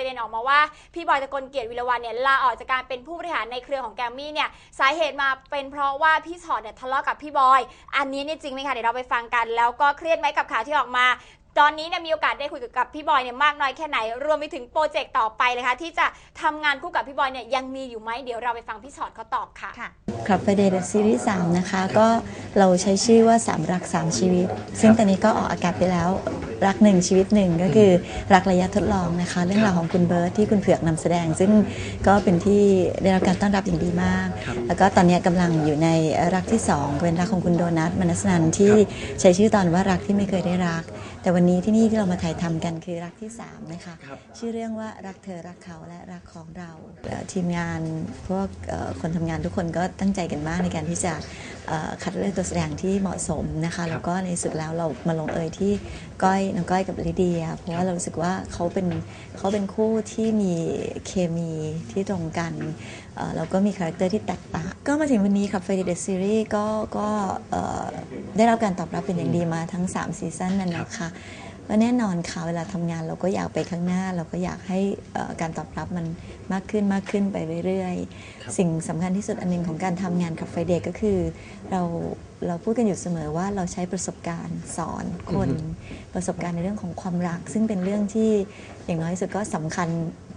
ประเด็นออกมาว่าพี่บอยตะกลเกียรติวิรวันเนี่ยลาออกจากการเป็นผู้บริหารในเครือของแกรมมี่เนี่ยสาเหตุมาเป็นเพราะว่าพี่ชอตเนี่ยทะเลาะกับพี่บอย อันนี้เนี่ยจริงไหมคะเดี๋ยวเราไปฟังกัน แล้วก็เครียดไหมกับข่าวที่ออกมาตอนนี้เนี่ยมีโอกาสได้คุยกับพี่บอยเนี่ยมากน้อยแค่ไหน รวมไปถึงโปรเจกต์ต่อไปเลยค่ะที่จะทำงานคู่กับพี่บอยเนี่ยยังมีอยู่ไหมเดี๋ยวเราไปฟังพี่ชอตเขาตอบค่ะค่ะครับประเดย์ซีรีส์3นะคะก็เราใช้ชื่อว่า3รัก3ชีวิต ซึ่งตอนนี้ก็ออกอากาศไปแล้ว รักหนึ่งชีวิตหนึ่งก็คือรักระยะทดลองนะคะ เรื่องราวของคุณเบิร์ตที่คุณเผือกนำแสดง ซึ่งก็เป็นที่ได้รับการต้อนรับอย่างดีมากครับแล้วก็ตอนนี้กำลังอยู่ในรักที่2เป็นรักของคุณโดนัทมนัสนันที่ใช้ชื่อตอนว่ารักที่ไม่เคยได้รัก แต่วันนี้ที่นี่ที่เรามาถ่ายทำกันคือรักที่3นะคะครับชื่อเรื่องว่ารักเธอรักเขาและรักของเราเอ่อทีมงานพวกเอ่อคนทำงานทุกคนก็ตั้งใจกันมากในการที่จะเอ่อคัดเลือกตัวแสดงที่เหมาะสมนะคะแล้วก็ในสุดแล้วเรามาลงเอยที่ก้อยน้องก้อยกับลิเดีย เพราะว่าเรารู้สึกว่าเขาเป็นเขาเป็นคู่ที่มีเคมีที่ตรงกันเอ่อแล้วก็มีคาแรคเตอร์ที่แตกต่าง ก็มาถึงวันนี้ครับ Friday the Series ก็ก็เอ่อได้รับการตอบรับเป็นอย่างดีมาทั้ง 3 ซีซั่นนั่นนะคะก็แน่นอนค่ะเวลาทำงานเราก็อยากไปข้างหน้า เราก็อยากให้เอ่อการตอบรับมันมากขึ้นมากขึ้นไปเรื่อยครับๆสิ่งสำคัญที่สุดอันหนึงของการทำงานกับไฟเดย์ก็คือ เราเราพูดกันอยู่เสมอว่าเราใช้ประสบการณ์สอนคน ประสบการณ์ในเรื่องของความรัก ซึ่งเป็นเรื่องที่อย่างน้อยที่สุดก็สำคัญ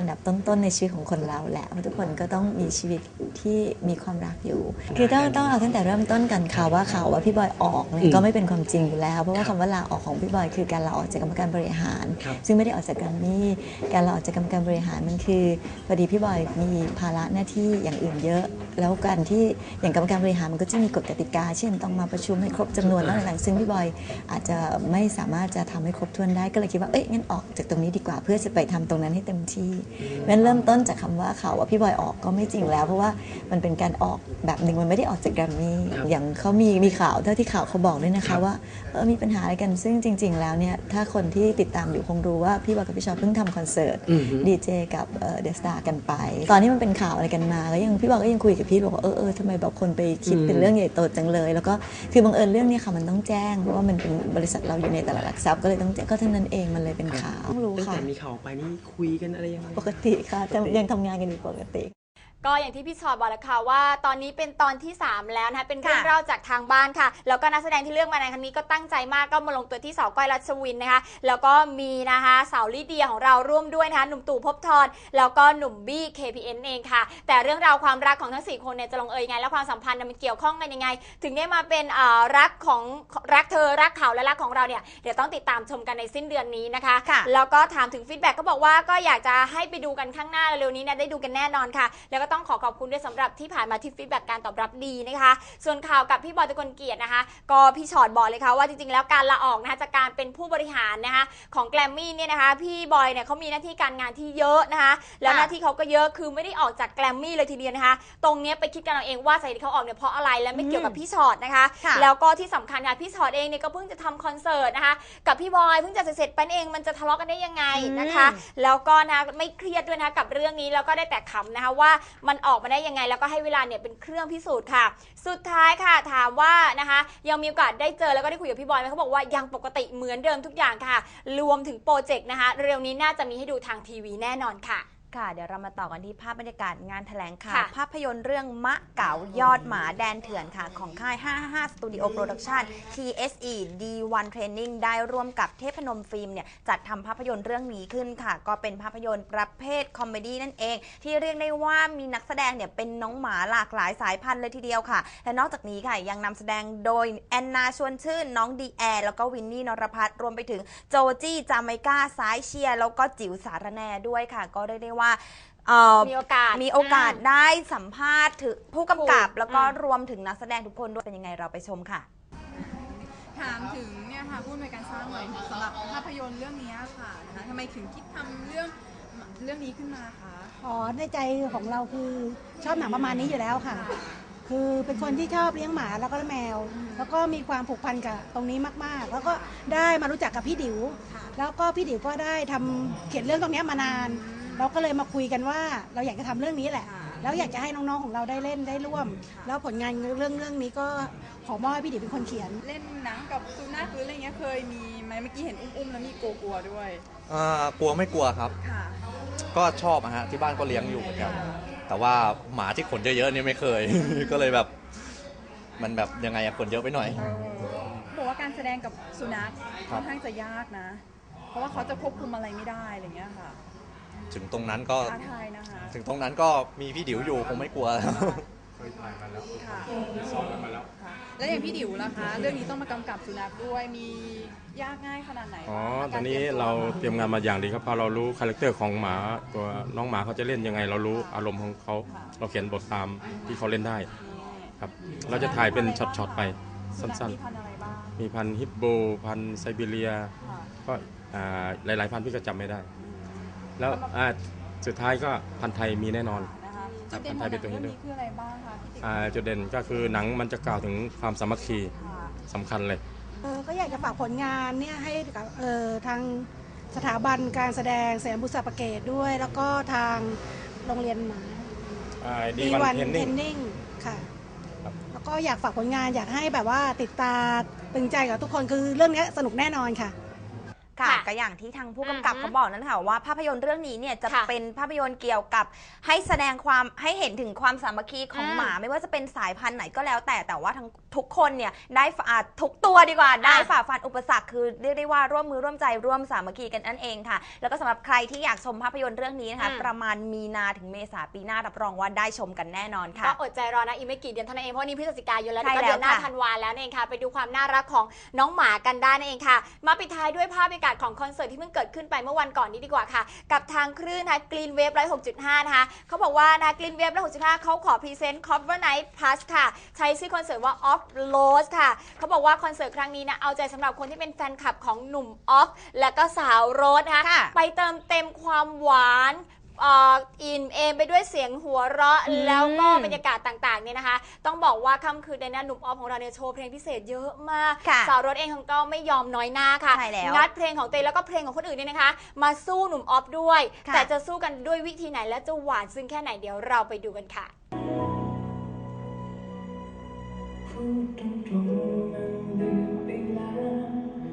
อันดับต้นๆในชีวิตของคนเราแหละเพราะทุกคนก็ต้องมีชีวิตที่มีความรักอยู่ คือต้องต้องเอาตั้งแต่เริ่มต้นกันค่ะว่าข่าวว่าพี่บอยออกเนี่ยอืมก็ไม่เป็นความจริงอยู่แล้ว เพราะว่าคำว่าลาออกของพี่บอยคือการลาออกจากกรรมการบริหารครับซึ่งไม่ได้ออกจากแกรมมี่การลาออกจากกรรมการบริหารมันคือพอดีพี่บอยมีภาระหน้าที่อย่างอื่นเยอะ แล้วการที่อย่างกรรมการบริหารมันก็จะมีกฎกติกา เช่นต้องมาประชุมให้ครบจำนวนแล้วต่างๆซึ่งพี่บอยอาจจะไม่สามารถจะทำให้ครบถ้วนได้ก็เลยคิดว่าเอ้ยงั้นออกจากตรงนี้ดีกว่าเพื่อจะไปทำตรงนั้นให้เต็มที่งั้นเริ่มต้นจากคำว่าข่าวว่าพี่บอยออกก็ไม่จริงแล้ว เพราะว่ามันเป็นการออกแบบหนึ่งมันไม่ได้ออกจากแกรมมี่ครับอย่างเขามีมีข่าวเท่าที่ข่าวเขาบอกด้วยนะครัคะบว่าเออมีปัญหาอะไรกันซึ่งจริง ๆ แล้วเนี่ยถ้าคนที่ติดตามอยู่คงรู้ว่าพี่บอยกับพี่ชอบเพิ่งทำคอนเสิร์ตอือฮึดีเจกับเดอะสตาร์กันไป ตอนนี้มันเป็นข่าวอะไรกันมาก็ยังพี่บอยก็ยังคุยกับพี่บอกว่าเออเออทำไมแบบคนไปคิดเป็นเรื่องใหญ่โตจังเลย แล้วก็คือบังเอิญเรื่องเนี้ค่ะมันต้องแจ้งเพราะว่ามันเป็นบริษัทเราอยู่ในตลาดหลักทรัพย์ก็เลยต้องแจ้งก็เท่านั้นเองมันเลยเป็นข่าวต้องรู้ตั้งค่ะแต่มีข่าวออกไปนี่คุยกันอะไรยังไงปกติค่ะแต่ยังทำงานกันอยู่ปกติ ก็อย่างที่พี่ชอตบอกแล้วค่ะว่าตอนนี้เป็นตอนที่ 3 แล้วนะคะเป็นเรื่องค่ะเล่าจากทางบ้านค่ะ แล้วก็นักแสดงที่เลือกมาในครั้งนี้ก็ตั้งใจมากก็มาลงตัวที่สาวก้อยรัชวินนะคะแล้วก็มีนะคะสาวลิเดียของเราร่วมด้วยนะคะหนุ่มตู่ภพบทรแล้วก็หนุ่มบี้ KPN เองค่ะ แต่เรื่องราวความรักของทั้ง 4 คนเนี่ยจะลงเอยยังไง และความสัมพันธ์เนี่ยมันเกี่ยวข้องกันยังไง ถึงได้มาเป็นอ่ารักของรักเธอรักเขาและรักของเราเนี่ยเดี๋ยวต้องติดตามชมกันในสิ้นเดือนนี้นะคะค่ะแล้วก็ถามถึงฟีดแบ็กก็บอกว่าก็อยากจะให้ไปดูกันข้างหน้าเร็วๆนี้นะได้ดูกันแน่นอนค่ะ แล้วก็ต้องขอขอบคุณด้วยสำหรับที่ผ่านมาที่ฟีดแบ็กการตอบรับดีนะคะ ส่วนข่าวกับพี่บอยตะกลเกียรตินะคะ ก็พี่ชอตบอกเลยค่ะว่าจริงๆ แล้วการลาออกนะคะจากการเป็นผู้บริหารนะคะของแกรมมี่เนี่ยนะคะ พี่บอยเนี่ยเขามีหน้าที่การงานที่เยอะนะคะ แล้วค่ะหน้าที่เขาก็เยอะคือไม่ได้ออกจากแกรมมี่เลยทีเดียวนะคะ ตรงเนี้ยไปคิดกันเอาเองว่าสาเหตุที่เขาออกเนี่ยเพราะอะไรและไม่เกี่ยวกับพี่ชอตนะคะค่ะแล้วก็ที่สำคัญค่ะพี่ชอตเองเนี่ยก็เพิ่งจะทำคอนเสิร์ตนะคะกับพี่บอยเพิ่งจะเสร็จไปเองมันจะทะเลาะกันได้ยังไงนะคะอืมแล้วก็นะไม่เครียดด้วยนะคะกับเรื่องนี้แล้วก็ได้แต่ขำนะคะว่ามันออกมาได้ยังไง แล้วก็ให้เวลาเนี่ยเป็นเครื่องพิสูจน์ค่ะ สุดท้ายค่ะถามว่านะคะ ยังมีโอกาสได้เจอแล้วก็ได้คุยกับพี่บอยไหมเขาบอกว่ายังปกติเหมือนเดิมทุกอย่างค่ะ รวมถึงโปรเจกต์นะคะ เร็วนี้น่าจะมีให้ดูทางทีวีแน่นอนค่ะ ค่ะ เดี๋ยวเรามาต่อกันที่ภาพบรรยากาศงานแถลงข่าว ค่ะ ภาพยนตร์เรื่องมะเก๋ายอดหมาแดนเถื่อนค่ะ ของค่าย555 Studio Production TSE D1 Training ได้ร่วมกับเทพนมฟิล์มเนี่ย จัดทำภาพยนตร์เรื่องนี้ขึ้นค่ะ ก็เป็นภาพยนตร์ประเภทคอมเมดี้นั่นเอง ที่เรียกได้ว่ามีนักแสดงเนี่ยเป็นน้องหมาหลากหลายสายพันธุ์เลยทีเดียวค่ะ และนอกจากนี้ค่ะยังนำแสดงโดยแอนนาชวนชื่นน้องดีแอร์แล้วก็วินนี่นรพัฒน์รวมไปถึงโจจี้จาไมก้าซ้ายเชียร์แล้วก็จิ๋วสารแนด้วยค่ะ ก็เรียกได้ว่าเอ่อมีโอกาส มีโอกาสได้สัมภาษณ์ถึงผู้กำกับ ถูกแล้วก็อืมรวมถึงนักแสดงทุกคนด้วยเป็นยังไงเราไปชมค่ะ ถามถึงเนี่ยค่ะผู้อำนวยการสร้างหน่อยสำหรับภาพยนตร์เรื่องนี้ค่ะนะคะทำไมถึงคิดทำเรื่องเรื่องนี้ขึ้นมาคะอ๋อในใจของเราคือชอบหนังประมาณนี้อยู่แล้วค่ะ คือเป็นคนที่ชอบเลี้ยงหมาแล้วก็แมว แล้วก็มีความผูกพันกับตรงนี้มากๆ แล้วก็ได้มารู้จักกับพี่ดิวแล้วก็พี่ดิวก็ได้ทำเขียนเรื่องตรงเนี้ยมานาน เราก็เลยมาคุยกันว่าเราอยากจะทำเรื่องนี้แหละ แล้วอยากจะให้น้องๆของเราได้เล่นได้ร่วม แล้วผลงานเรื่องเรื่องนี้ก็ขอมอบให้พี่ดิวเป็นคนเขียน เล่นหนังกับสุนัขหรืออะไรเงี้ยเคยมีไหมเมื่อกี้เห็นอุ้มๆแล้วมีกลัวๆด้วยอ่ากลัวไม่กลัวครับ ค่ะ ก็ชอบอะฮะที่บ้านก็เลี้ยงอยู่เหมือนกันแต่ว่าหมาที่ขนเยอะๆนี่ไม่เคย ก็เลยแบบ มันแบบยังไงอะขนเยอะไปหน่อย บอกว่าการแสดงกับสุนัขครัค่อบนข้างจะยากนะ เพราะว่าเขาจะควบคุมอะไรไม่ได้อะไรเงี้ยค่ะ ถึงตรงนั้นก็ท้าทายนะคะถึงตรงนั้นก็มีพี่ดิวอยู่คงไม่กลัวค่ะค่ะ แล้วอย่างพี่ดิวล่ะคะ เรื่องนี้ต้องมากำกับสุนัขด้วยมียากง่ายขนาดไหนอ๋อคะตอนนี้กตยมวเราเตรียมงานมาอย่างดีครับเพอเรารู้คาแรคเตอร์ของหมาตัวน้องหมาเขาจะเล่นยังไง เรารู้อารมณ์ของเขาเราเขียนบทตามที่เขาเล่นได้ครับ เราจะถ่ายเป็นช็อตๆไปสั้นสุนัขมีพันธุ์อะไรบ้างๆ มีพันธุ์ฮิปโปพันธุ์ไซบีเรีย ค่ะก็อ่าหลายๆพันธุ์พี่ก็จำไม่ได้ แล้วอ่าสุดท้ายก็พันธุ์ไทยมีแน่นอน นะคะครัจุบดเด่นของหนังพันธุ์ไทยเป็นตัวเรื่องเฮโร่นี้คืออะไรบ้างคะพี่ติ๋วอ่าจุดเด่นก็คือหนังมันจะกล่าวถึงความสามัคคีค่ะสำคัญเลย เออก็อยากจะฝากผลงานเนี่ยให้กับเออทางสถาบันการแสดงแสนบุษราประเกตด้วย แล้วก็ทางโรงเรียนหมาดีวันเทนเทนิ่งนนิ่งค่ะ ครับ แล้วก็อยากฝากผลงานอยากให้แบบว่าติดตาตึงใจกับทุกคนคือเรื่องนี้สนุกแน่นอนค่ะ ค่ะค่ะก็อย่างที่ทางผู้กำกับอือฮึเขาบอกนั่นค่ะว่าภาพยนตร์เรื่องนี้เนี่ยจะค่ะเป็นภาพยนตร์เกี่ยวกับ ให้แสดงความให้เห็นถึงความสามัคคีของอืมหมา ไม่ว่าจะเป็นสายพันธุ์ไหนก็แล้ว แต่แต่ว่าทั้งทุกคนเนี่ยได้ฝ่าทุกตัวดีกว่าได้ฝ่าฟันอุปสรรคคือเรียกได้ว่าร่วมมือร่วมใจร่วมสามัคคีกันนั่นเองค่ะ แล้วก็สำหรับใครที่อยากชมภาพยนตร์เรื่องนี้นะคะอืม ประมาณมีนาถึงเมษาปีหน้ารับรองว่าได้ชมกันแน่นอนค่ะ ก็อดใจรอนะอีกไม่กี่เดือนเท่านั้นเองเพราะนี่พฤศจิกายนแล้วใช่เดี๋ยวก็เดือนหน้าแล้วค่ะธันวาแล้วนั่นเองค่ะ ไปดูความน่ารักของน้องหมากันได้นั่นเองค่ะ มาปิดท้ายด้วยภาพบรรยากาศของคอนเสิร์ตที่เพิ่งเกิดขึ้นไปเมื่อวันก่อนนี้ดีกว่าค่ะ กับทางคลื่นนะคะกรีนเวฟร้อยหกจุดห้านะคะเขาบอกว่านะกรีนเวฟร้อยหกจุดห้าเขาขอพรีเซนต์ Cover Night Plus ค่ะ ใช้ชื่อคอนเสิร์ตว่า Off Load ค่ะ เขาบอกว่าคอนเสิร์ตครั้งนี้นะเอาใจสำหรับคนที่เป็นแฟนคลับของหนุ่มออฟและก็สาวโรสนะคะค่ะไปเติมเต็มความหวาน เอ่ออินเอมไปด้วยเสียงหัวเราะ อืม แล้วก็บรรยากาศต่างๆเนี่ยนะคะ ต้องบอกว่าค่ำคืนในนั้นหนุ่มออฟของเราเนี่ยโชว์เพลงพิเศษเยอะมาก ค่ะสาวรถเองของก็ไม่ยอมน้อยหน้าค่ะ ใช่แล้วงัดเพลงของตัวเองแล้วก็เพลงของคนอื่นเนี่ยนะคะ มาสู้หนุ่มออฟด้วย ค่ะ แต่จะสู้กันด้วยวิธีไหนและจะหวานซึ้งแค่ไหนเดี๋ยวเราไปดูกันค่ะ พูดตรงๆมันลืมไปแล้ว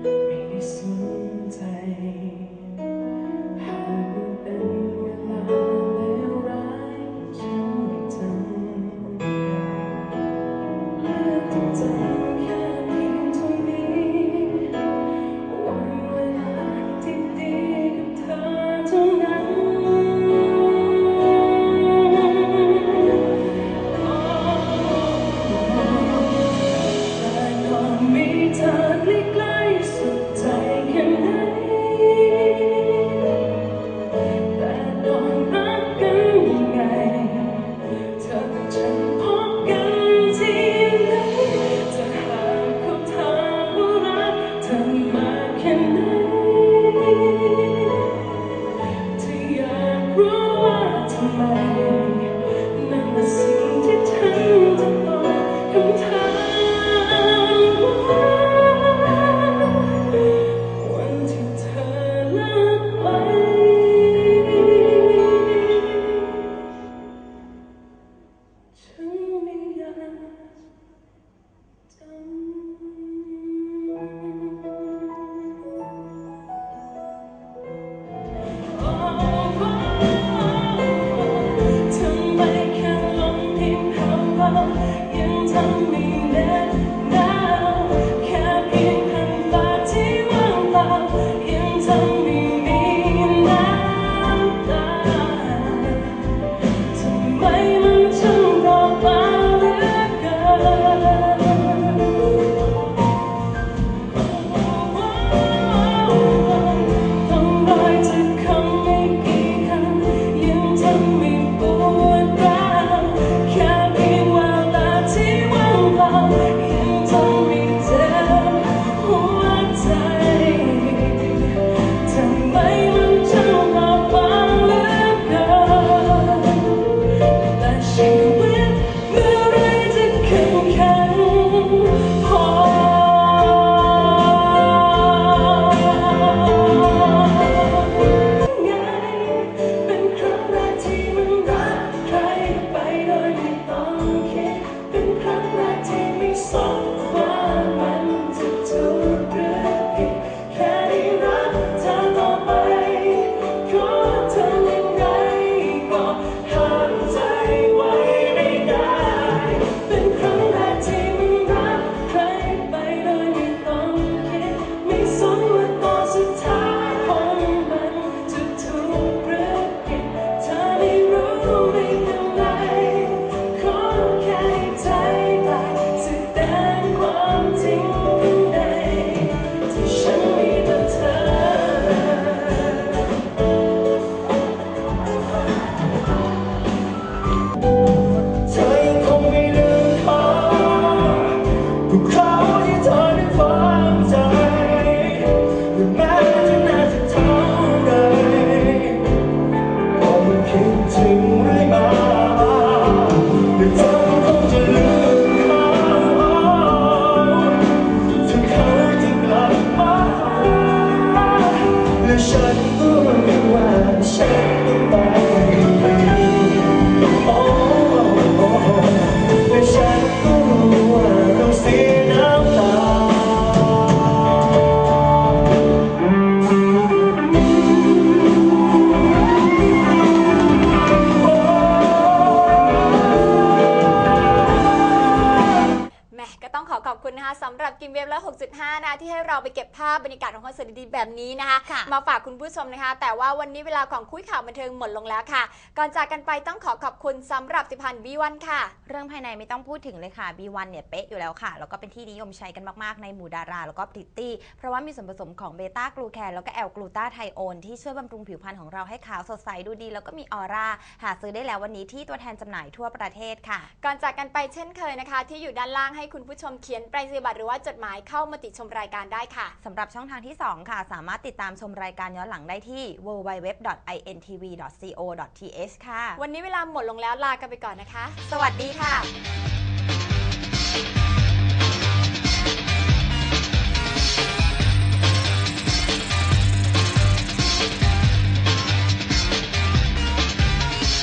ไม่ได้สนใจ ดีๆ แบบนี้นะคะะมาฝากคุณผู้ชมนะคะ แต่ว่าวันนี้เวลาของคุยข่าวบันเทิงหมดลงแล้วค่ะ ก่อนจากกันไปต้องขอขอบคุณสำหรับสิพันธ์วีวันค่ะ เรื่องภายในไม่ต้องพูดถึงเลยค่ะ B1 เนี่ยเป๊ะอยู่แล้วค่ะ แล้วก็เป็นที่นิยมใช้กันมากๆในหมู่ดารา แล้วก็พริตตี้ เพราะว่ามีส่วนผสมของเบต้ากลูแคนแล้วก็แอลกลูตาไทโอนที่ช่วยบำรุงผิวพรรณของเราให้ขาวสดใสดูดี แล้วก็มีออร่าหาซื้อได้แล้ววันนี้ที่ตัวแทนจำหน่ายทั่วประเทศค่ะ ก่อนจากกันไปเช่นเคยนะคะ ที่อยู่ด้านล่างให้คุณผู้ชมเขียนไปรษณียบัตรหรือว่าจดหมายเข้ามาติชมรายการได้ค่ะสำหรับช่องทางที่ 2 ค่ะ สามารถติดตามชมรายการย้อนหลังได้ที่ www.intv.co.th ค่ะ วันนี้เวลาหมดลงแล้วลากันไปก่อนนะคะ สวัสดีค่ะ